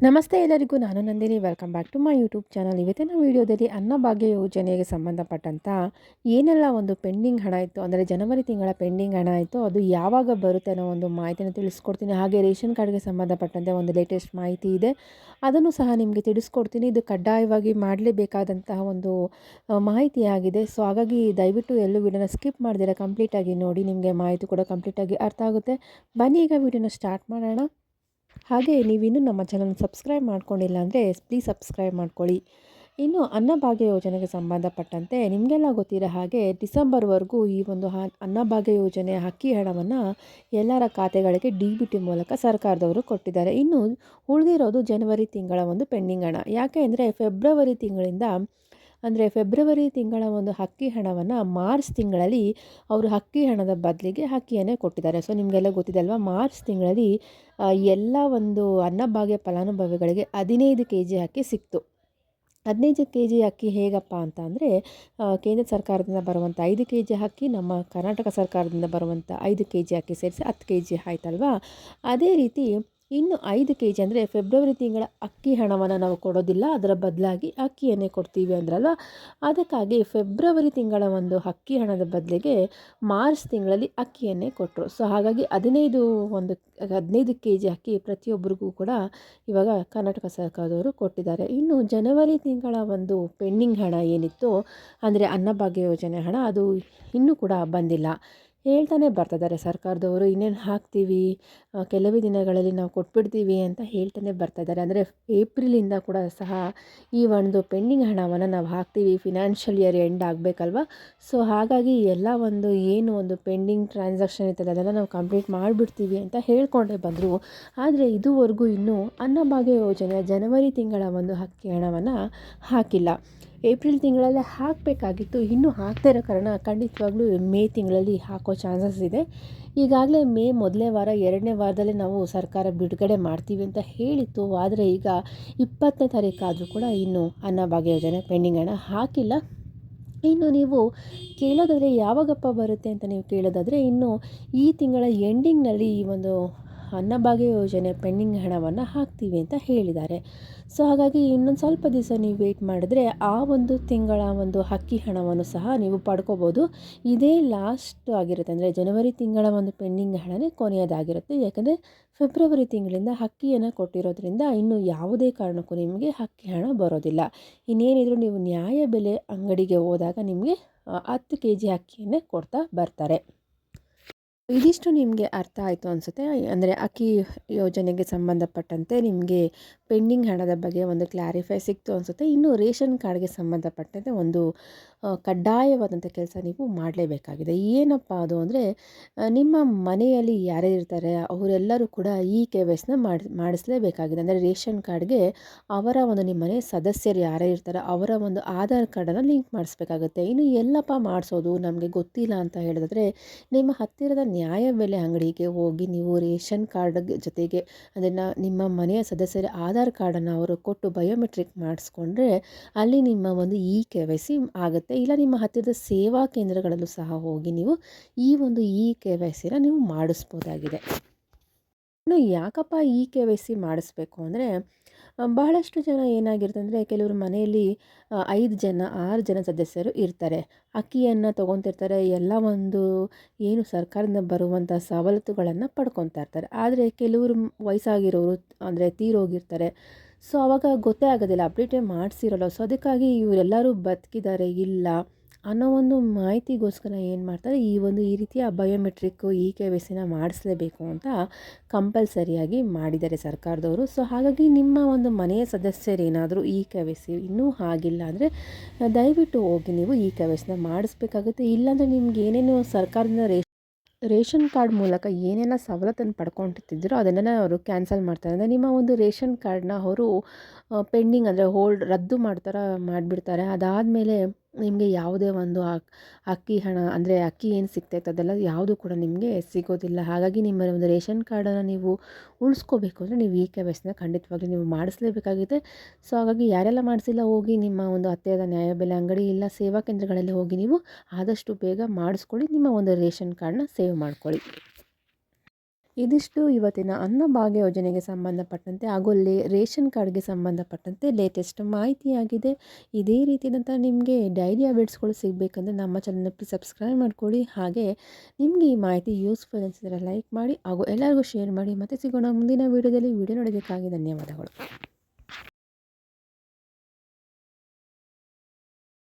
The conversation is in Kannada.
ನಮಸ್ತೆ ಎಲ್ಲರಿಗೂ, ನಾನು Nandini. Welcome back to my YouTube channel ಇವತ್ತಿನ ವಿಡಿಯೋದಲ್ಲಿ ಅನ್ನಭಾಗ್ಯ ಯೋಜನೆಗೆ ಸಂಬಂಧಪಟ್ಟಂಥ ಏನೆಲ್ಲ ಒಂದು ಪೆಂಡಿಂಗ್ ಹಣ ಇತ್ತು, ಅಂದರೆ ಜನವರಿ ತಿಂಗಳ ಪೆಂಡಿಂಗ್ ಹಣ ಇತ್ತು, ಅದು ಯಾವಾಗ ಬರುತ್ತೆ ಅನ್ನೋ ಒಂದು ಮಾಹಿತಿನ ತಿಳಿಸ್ಕೊಡ್ತೀನಿ. ಹಾಗೆ ರೇಷನ್ ಕಾರ್ಡ್ಗೆ ಸಂಬಂಧಪಟ್ಟಂತೆ ಒಂದು ಲೇಟೆಸ್ಟ್ ಮಾಹಿತಿ ಇದೆ. ಅದನ್ನು ಸಹ ನಿಮಗೆ ತಿಳಿಸ್ಕೊಡ್ತೀನಿ. ಇದು ಕಡ್ಡಾಯವಾಗಿ ಮಾಡಲೇಬೇಕಾದಂತಹ ಒಂದು ಮಾಹಿತಿಯಾಗಿದೆ. ಸೊ ಹಾಗಾಗಿ ದಯವಿಟ್ಟು ಎಲ್ಲೂ ವಿಡಿಯೋನ ಸ್ಕಿಪ್ ಮಾಡಿದಿರ. ಕಂಪ್ಲೀಟಾಗಿ ನೋಡಿ, ನಿಮಗೆ ಮಾಹಿತಿ ಕೂಡ ಕಂಪ್ಲೀಟಾಗಿ ಅರ್ಥ ಆಗುತ್ತೆ. ಬನ್ನಿ, ಈಗ ವಿಡಿಯೋನ ಸ್ಟಾರ್ಟ್ ಮಾಡೋಣ. ಹಾಗೆ ನೀವಿನ್ನೂ ನಮ್ಮ ಚಾನಲ್ ಸಬ್ಸ್ಕ್ರೈಬ್ ಮಾಡ್ಕೊಂಡಿಲ್ಲ ಅಂದರೆ ಪ್ಲೀಸ್ ಸಬ್ಸ್ಕ್ರೈಬ್ ಮಾಡ್ಕೊಳ್ಳಿ. ಇನ್ನು ಅನ್ನಭಾಗ್ಯ ಯೋಜನೆಗೆ ಸಂಬಂಧಪಟ್ಟಂತೆ ನಿಮಗೆಲ್ಲ ಗೊತ್ತಿರೋ ಹಾಗೆ ಡಿಸೆಂಬರ್ವರೆಗೂ ಈ ಒಂದು ಅನ್ನಭಾಗ್ಯ ಯೋಜನೆ ಅಕ್ಕಿ ಹಣವನ್ನು ಎಲ್ಲರ ಖಾತೆಗಳಿಗೆ ಡಿ ಬಿ ಟಿ ಮೂಲಕ ಸರ್ಕಾರದವರು ಕೊಟ್ಟಿದ್ದಾರೆ. ಇನ್ನು ಉಳಿದಿರೋದು ಜನವರಿ ತಿಂಗಳ ಒಂದು ಪೆಂಡಿಂಗ್ ಹಣ. ಯಾಕೆ ಅಂದರೆ ಫೆಬ್ರವರಿ ತಿಂಗಳಿಂದ ಅಂದರೆ ಫೆಬ್ರವರಿ ತಿಂಗಳ ಒಂದು ಅಕ್ಕಿ ಹಣವನ್ನು ಮಾರ್ಚ್ ತಿಂಗಳಲ್ಲಿ ಅವರು ಅಕ್ಕಿ ಹಣದ ಬದಲಿಗೆ ಅಕ್ಕಿಯನ್ನೇ ಕೊಟ್ಟಿದ್ದಾರೆ. ಸೊ ನಿಮಗೆಲ್ಲ ಗೊತ್ತಿದೆ ಅಲ್ವಾ ಮಾರ್ಚ್ ತಿಂಗಳಲ್ಲಿ ಎಲ್ಲ ಒಂದು ಅನ್ನಭಾಗ್ಯ ಫಲಾನುಭವಿಗಳಿಗೆ ಹದಿನೈದು ಕೆ ಜಿ ಅಕ್ಕಿ ಸಿಕ್ತು. ಹದಿನೈದು ಕೆ ಜಿ ಅಕ್ಕಿ ಹೇಗಪ್ಪ ಅಂತ ಅಂದರೆ ಕೇಂದ್ರ ಸರ್ಕಾರದಿಂದ ಬರುವಂಥ ಐದು ಕೆ ಜಿ ಅಕ್ಕಿ ನಮ್ಮ ಕರ್ನಾಟಕ ಸರ್ಕಾರದಿಂದ ಬರುವಂಥ ಐದು ಕೆ ಜಿ ಅಕ್ಕಿ ಸೇರಿಸಿ ಹತ್ತು ಕೆ ಜಿ ಆಯ್ತಲ್ವಾ? ಅದೇ ರೀತಿ ಇನ್ನು ಐದು ಕೆ ಜಿ ಅಂದರೆ ಫೆಬ್ರವರಿ ತಿಂಗಳ ಅಕ್ಕಿ ಹಣವನ್ನು ನಾವು ಕೊಡೋದಿಲ್ಲ. ಅದರ ಬದಲಾಗಿ ಅಕ್ಕಿಯನ್ನೇ ಕೊಡ್ತೀವಿ ಅಂದ್ರಲ್ಲ ಅದಕ್ಕಾಗಿ ಫೆಬ್ರವರಿ ತಿಂಗಳ ಒಂದು ಅಕ್ಕಿ ಹಣದ ಬದಲಿಗೆ ಮಾರ್ಚ್ ತಿಂಗಳಲ್ಲಿ ಅಕ್ಕಿಯನ್ನೇ ಕೊಟ್ಟರು ಸೊ ಹಾಗಾಗಿ ಹದಿನೈದು ಒಂದು, ಹದಿನೈದು ಕೆ ಜಿ ಅಕ್ಕಿ ಪ್ರತಿಯೊಬ್ಬರಿಗೂ ಕೂಡ ಇವಾಗ ಕರ್ನಾಟಕ ಸರ್ಕಾರದವರು ಕೊಟ್ಟಿದ್ದಾರೆ. ಇನ್ನು ಜನವರಿ ತಿಂಗಳ ಒಂದು ಪೆಂಡಿಂಗ್ ಹಣ ಏನಿತ್ತು ಅಂದರೆ ಅನ್ನಭಾಗ್ಯ ಯೋಜನೆ ಹಣ, ಅದು ಇನ್ನೂ ಕೂಡ ಬಂದಿಲ್ಲ. ಹೇಳ್ತಾನೆ ಬರ್ತಿದ್ದಾರೆ ಸರ್ಕಾರದವರು, ಇನ್ನೇನು ಹಾಕ್ತೀವಿ? ಕೆಲವೇ ದಿನಗಳಲ್ಲಿ ನಾವು ಕೊಟ್ಬಿಡ್ತೀವಿ ಅಂತ ಹೇಳ್ತಾನೆ ಬರ್ತಾಯಿದ್ದಾರೆ ಅಂದರೆ ಏಪ್ರಿಲಿಂದ ಕೂಡ ಸಹ ಈ ಒಂದು ಪೆಂಡಿಂಗ್ ಹಣವನ್ನು ನಾವು ಹಾಕ್ತೀವಿ. ಫಿನಾನ್ಷಿಯಲ್ ಇಯರ್ ಎಂಡ್ ಆಗಬೇಕಲ್ವ? ಸೊ, ಹಾಗಾಗಿ ಎಲ್ಲ ಒಂದು ಏನು ಒಂದು ಪೆಂಡಿಂಗ್ ಟ್ರಾನ್ಸಾಕ್ಷನ್ ಇರ್ತದೆ, ಅದೆಲ್ಲ ನಾವು ಕಂಪ್ಲೀಟ್ ಮಾಡಿಬಿಡ್ತೀವಿ ಅಂತ ಹೇಳ್ಕೊಂಡೇ ಬಂದರು. ಆದರೆ ಇದುವರೆಗೂ ಇನ್ನೂ ಅನ್ನಭಾಗ್ಯ ಯೋಜನೆಯ ಜನವರಿ ತಿಂಗಳ ಒಂದು ಹಕ್ಕಿ ಹಣವನ್ನು ಹಾಕಿಲ್ಲ. ಏಪ್ರಿಲ್ ತಿಂಗಳಲ್ಲೇ ಹಾಕಬೇಕಾಗಿತ್ತು. ಇನ್ನೂ ಹಾಕದೇ ಇರೋ ಕಾರಣ ಖಂಡಿತವಾಗ್ಲೂ ಮೇ ತಿಂಗಳಲ್ಲಿ ಹಾಕೋ ಚಾನ್ಸಸ್ ಇದೆ. ಈಗಾಗಲೇ ಮೇ ಮೊದಲನೇ ವಾರ, ಎರಡನೇ ವಾರದಲ್ಲೇ ನಾವು ಸರ್ಕಾರ ಬಿಡುಗಡೆ ಮಾಡ್ತೀವಿ ಅಂತ ಹೇಳಿತ್ತು. ಆದರೆ ಈಗ ಇಪ್ಪತ್ತನೇ ತಾರೀಕಾದರೂ ಕೂಡ ಇನ್ನೂ ಅನ್ನಭಾಗ್ಯ ಯೋಜನೆ ಪೆಂಡಿಂಗ್ ಹಣ ಹಾಕಿಲ್ಲ. ಇನ್ನು ನೀವು ಕೇಳೋದಾದರೆ ಯಾವಾಗಪ್ಪ ಬರುತ್ತೆ ಅಂತ ನೀವು ಕೇಳೋದಾದರೆ, ಇನ್ನು ಈ ತಿಂಗಳ ಎಂಡಿಂಗ್ನಲ್ಲಿ ಈ ಒಂದು ಅನ್ನಭಾಗ್ಯ ಯೋಜನೆ ಪೆಂಡಿಂಗ್ ಹಣವನ್ನು ಹಾಕ್ತೀವಿ ಅಂತ ಹೇಳಿದ್ದಾರೆ. ಸೊ, ಹಾಗಾಗಿ ಇನ್ನೊಂದು ಸ್ವಲ್ಪ ದಿವಸ ನೀವು ವೆಯ್ಟ್ ಮಾಡಿದ್ರೆ ಆ ಒಂದು ತಿಂಗಳ ಒಂದು ಹಕ್ಕಿ ಹಣವನ್ನು ಸಹ ನೀವು ಪಡ್ಕೋಬೋದು. ಇದೇ ಲಾಸ್ಟ್ ಆಗಿರುತ್ತೆ. ಅಂದರೆ ಜನವರಿ ತಿಂಗಳ ಒಂದು ಪೆಂಡಿಂಗ್ ಹಣವೇ ಕೊನೆಯದಾಗಿರುತ್ತೆ. ಯಾಕಂದರೆ ಫೆಬ್ರವರಿ ತಿಂಗಳಿಂದ ಹಕ್ಕಿಯನ್ನು ಕೊಟ್ಟಿರೋದ್ರಿಂದ ಇನ್ನು ಯಾವುದೇ ಕಾರಣಕ್ಕೂ ನಿಮಗೆ ಹಕ್ಕಿ ಹಣ ಬರೋದಿಲ್ಲ. ಇನ್ನೇನಿದ್ರು ನೀವು ನ್ಯಾಯ ಬೆಲೆ ಅಂಗಡಿಗೆ ಹೋದಾಗ ನಿಮಗೆ ಹತ್ತು ಕೆ ಜಿ ಅಕ್ಕಿಯನ್ನೇ ಕೊಡ್ತಾ ಬರ್ತಾರೆ. ಇದಿಷ್ಟು ನಿಮಗೆ ಅರ್ಥ ಆಯಿತು ಅನಿಸುತ್ತೆ? ಅಂದರೆ ಅಕ್ಕಿ ಯೋಜನೆಗೆ ಸಂಬಂಧಪಟ್ಟಂತೆ ನಿಮಗೆ ಪೆಂಡಿಂಗ್ ಹಣದ ಬಗ್ಗೆ ಒಂದು ಕ್ಲಾರಿಫೈ ಸಿಕ್ತು ಅನಿಸುತ್ತೆ. ಇನ್ನು ರೇಷನ್ ಕಾರ್ಡ್ಗೆ ಸಂಬಂಧಪಟ್ಟಂತೆ ಒಂದು ಕಡ್ಡಾಯವಾದಂಥ ಕೆಲಸ ನೀವು ಮಾಡಲೇಬೇಕಾಗಿದೆ. ಏನಪ್ಪ ಅದು ಅಂದರೆ ನಿಮ್ಮ ಮನೆಯಲ್ಲಿ ಇರ್ತಾರೆ, ಅವರೆಲ್ಲರೂ ಕೂಡ ಈ ಕೆ ವೈ ಎಸ್ನ ಮಾಡಿ, ಮಾಡಿಸಲೇಬೇಕಾಗಿದೆ. ಅಂದರೆ ರೇಷನ್ ಕಾರ್ಡ್ಗೆ ಅವರ ಒಂದು ನಿಮ್ಮ ಮನೆ ಸದಸ್ಯರು ಯಾರೇ ಇರ್ತಾರೆ, ಅವರ ಒಂದು ಆಧಾರ್ ಕಾರ್ಡನ್ನು ಲಿಂಕ್ ಮಾಡಿಸ್ಬೇಕಾಗುತ್ತೆ. ಇನ್ನು ಎಲ್ಲಪ್ಪ ಮಾಡಿಸೋದು ನಮಗೆ ಗೊತ್ತಿಲ್ಲ ಅಂತ ಹೇಳಿದ್ರೆ ನಿಮ್ಮ ಹತ್ತಿರದ ನ್ಯಾಯ ಬೆಲೆ ಅಂಗಡಿಗೆ ಹೋಗಿ ನೀವು ರೇಷನ್ ಕಾರ್ಡ್ ಜೊತೆಗೆ ಅದನ್ನು ನಿಮ್ಮ ಮನೆಯ ಸದಸ್ಯರ ಆಧಾರ್ ಕಾರ್ಡನ್ನು ಅವರು ಕೊಟ್ಟು ಬಯೋಮೆಟ್ರಿಕ್ ಮಾಡಿಸ್ಕೊಂಡ್ರೆ ಅಲ್ಲಿ ನಿಮ್ಮ ಒಂದು ಇ ಕೆ ವೈ ಸಿ ಆಗುತ್ತೆ. ಇಲ್ಲ ನಿಮ್ಮ ಹತ್ತಿರದ ಸೇವಾ ಕೇಂದ್ರಗಳಲ್ಲೂ ಸಹ ಹೋಗಿ ನೀವು ಈ ಒಂದು ಇ ಕೆ ವೈ ಸಿನ ನೀವು ಮಾಡಿಸ್ಬೋದಾಗಿದೆ. ಇನ್ನು ಯಾಕಪ್ಪ ಇ ಕೆ ವೈ ಸಿ ಮಾಡಿಸ್ಬೇಕು ಅಂದರೆ ಬಹಳಷ್ಟು ಜನ ಏನಾಗಿರುತ್ತೆ ಅಂದರೆ ಕೆಲವರು ಮನೆಯಲ್ಲಿ ಐದು ಜನ, ಆರು ಜನ ಸದಸ್ಯರು ಇರ್ತಾರೆ. ಅಕ್ಕಿಯನ್ನು ತೊಗೊತಿರ್ತಾರೆ, ಎಲ್ಲ ಒಂದು ಏನು ಸರ್ಕಾರದಿಂದ ಬರುವಂಥ ಸವಲತ್ತುಗಳನ್ನು ಪಡ್ಕೊತಾ ಇರ್ತಾರೆ. ಆದರೆ ಕೆಲವರು ವಯಸ್ಸಾಗಿರೋರು ಅಂದರೆ ತೀರೋಗಿರ್ತಾರೆ. ಸೊ ಅವಾಗ ಗೊತ್ತೇ ಆಗೋದಿಲ್ಲ, ಅಪ್ಡೇಟೇ ಮಾಡಿಸಿರಲ್ಲ. ಸೊ ಅದಕ್ಕಾಗಿ ಇವರೆಲ್ಲರೂ ಬದುಕಿದ್ದಾರೆ ಇಲ್ಲ. ಅನ್ನೋ ಒಂದು ಮಾಹಿತಿಗೋಸ್ಕರ ಏನು ಮಾಡ್ತಾರೆ, ಈ ಒಂದು ಈ ರೀತಿಯ ಬಯೋಮೆಟ್ರಿಕ್ಕು ಇ ಕೆ ವೈ ಸಿನ ಮಾಡಿಸ್ಲೇಬೇಕು ಅಂತ ಕಂಪಲ್ಸರಿಯಾಗಿ ಮಾಡಿದ್ದಾರೆ ಸರ್ಕಾರದವರು. ಸೊ ಹಾಗಾಗಿ ನಿಮ್ಮ ಒಂದು ಮನೆಯ ಸದಸ್ಯರೇನಾದರೂ ಇ ಕೆ ವೈ ಸಿ ಇನ್ನೂ ಆಗಿಲ್ಲ ಅಂದರೆ, ದಯವಿಟ್ಟು ಹೋಗಿ ನೀವು ಇ ಕೆ ವೈ ಸಿನ ಮಾಡಿಸ್ಬೇಕಾಗುತ್ತೆ. ಇಲ್ಲಾಂದರೆ ನಿಮ್ಗೆ ಏನೇನು ಸರ್ಕಾರದಿಂದ ರೇಷನ್ ರೇಷನ್ ಕಾರ್ಡ್ ಮೂಲಕ ಏನೆಲ್ಲ ಸವಲತ್ತನ್ನು ಪಡ್ಕೊಂಡಿರ್ತಿದ್ದೀರೋ ಅದನ್ನೆಲ್ಲ ಅವರು ಕ್ಯಾನ್ಸಲ್ ಮಾಡ್ತಾರೆ. ಅಂದರೆ ನಿಮ್ಮ ಒಂದು ರೇಷನ್ ಕಾರ್ಡನ್ನ ಅವರು ಪೆಂಡಿಂಗ್ ಅಂದರೆ ಹೋಲ್ಡ್ ರದ್ದು ಮಾಡ್ತಾರ, ಮಾಡಿಬಿಡ್ತಾರೆ. ಅದಾದಮೇಲೆ ನಿಮಗೆ ಯಾವುದೇ ಒಂದು ಅಕ್ಕಿ ಹಣ ಅಂದರೆ ಅಕ್ಕಿ ಏನು ಸಿಗ್ತೈತೆ ಅದೆಲ್ಲ ಯಾವುದು ಕೂಡ ನಿಮಗೆ ಸಿಗೋದಿಲ್ಲ. ಹಾಗಾಗಿ ನಿಮ್ಮ ಒಂದು ರೇಷನ್ ಕಾರ್ಡನ್ನು ನೀವು ಉಳಿಸ್ಕೋಬೇಕು ಅಂದರೆ ನೀವು ಈ ಕೆ ವೈ ಸಿನ ಖಂಡಿತವಾಗ್ಲೂ ನೀವು ಮಾಡಿಸ್ಲೇಬೇಕಾಗಿದೆ. ಸೊ, ಹಾಗಾಗಿ ಯಾರೆಲ್ಲ ಮಾಡಿಸಿಲ್ಲ ಹೋಗಿ ನಿಮ್ಮ ಒಂದು ಹತ್ತಿರದ ನ್ಯಾಯಬೆಲೆ ಅಂಗಡಿ ಇಲ್ಲ ಸೇವಾ ಕೇಂದ್ರಗಳಲ್ಲಿ ಹೋಗಿ ನೀವು ಆದಷ್ಟು ಬೇಗ ಮಾಡಿಸ್ಕೊಳ್ಳಿ. ನಿಮ್ಮ ಒಂದು ರೇಷನ್ ಕಾರ್ಡನ್ನ ಸೇವ್ ಮಾಡ್ಕೊಳ್ಳಿ. ಇದಿಷ್ಟು ಇವತ್ತಿನ ಅನ್ನಭಾಗ್ಯ ಯೋಜನೆಗೆ ಸಂಬಂಧಪಟ್ಟಂತೆ ಹಾಗೂ ಲೇ, ರೇಷನ್ ಕಾರ್ಡ್ಗೆ ಸಂಬಂಧಪಟ್ಟಂತೆ ಲೇಟೆಸ್ಟ್ ಮಾಹಿತಿಯಾಗಿದೆ. ಇದೇ ರೀತಿಯಾದಂಥ ನಿಮಗೆ ಡೈಲಿ ಅಪ್ಡೇಟ್ಸ್ಗಳು ಸಿಗಬೇಕಂದ್ರೆ ನಮ್ಮ ಚಾನಲ್ನ ಪ್ಲೀಸ್ ಸಬ್ಸ್ಕ್ರೈಬ್ ಮಾಡ್ಕೊಳ್ಳಿ ಹಾಗೆ ನಿಮಗೆ ಈ ಮಾಹಿತಿ ಯೂಸ್ಫುಲ್ ಅನಿಸಿದರೆ ಲೈಕ್ ಮಾಡಿ ಹಾಗೂ ಎಲ್ಲರಿಗೂ ಶೇರ್ ಮಾಡಿ. ಮತ್ತೆ ಸಿಗೋಣ ಮುಂದಿನ ವೀಡಿಯೋದಲ್ಲಿ ವೀಡಿಯೋ ನೋಡೋದಕ್ಕಾಗಿ ಧನ್ಯವಾದಗಳು.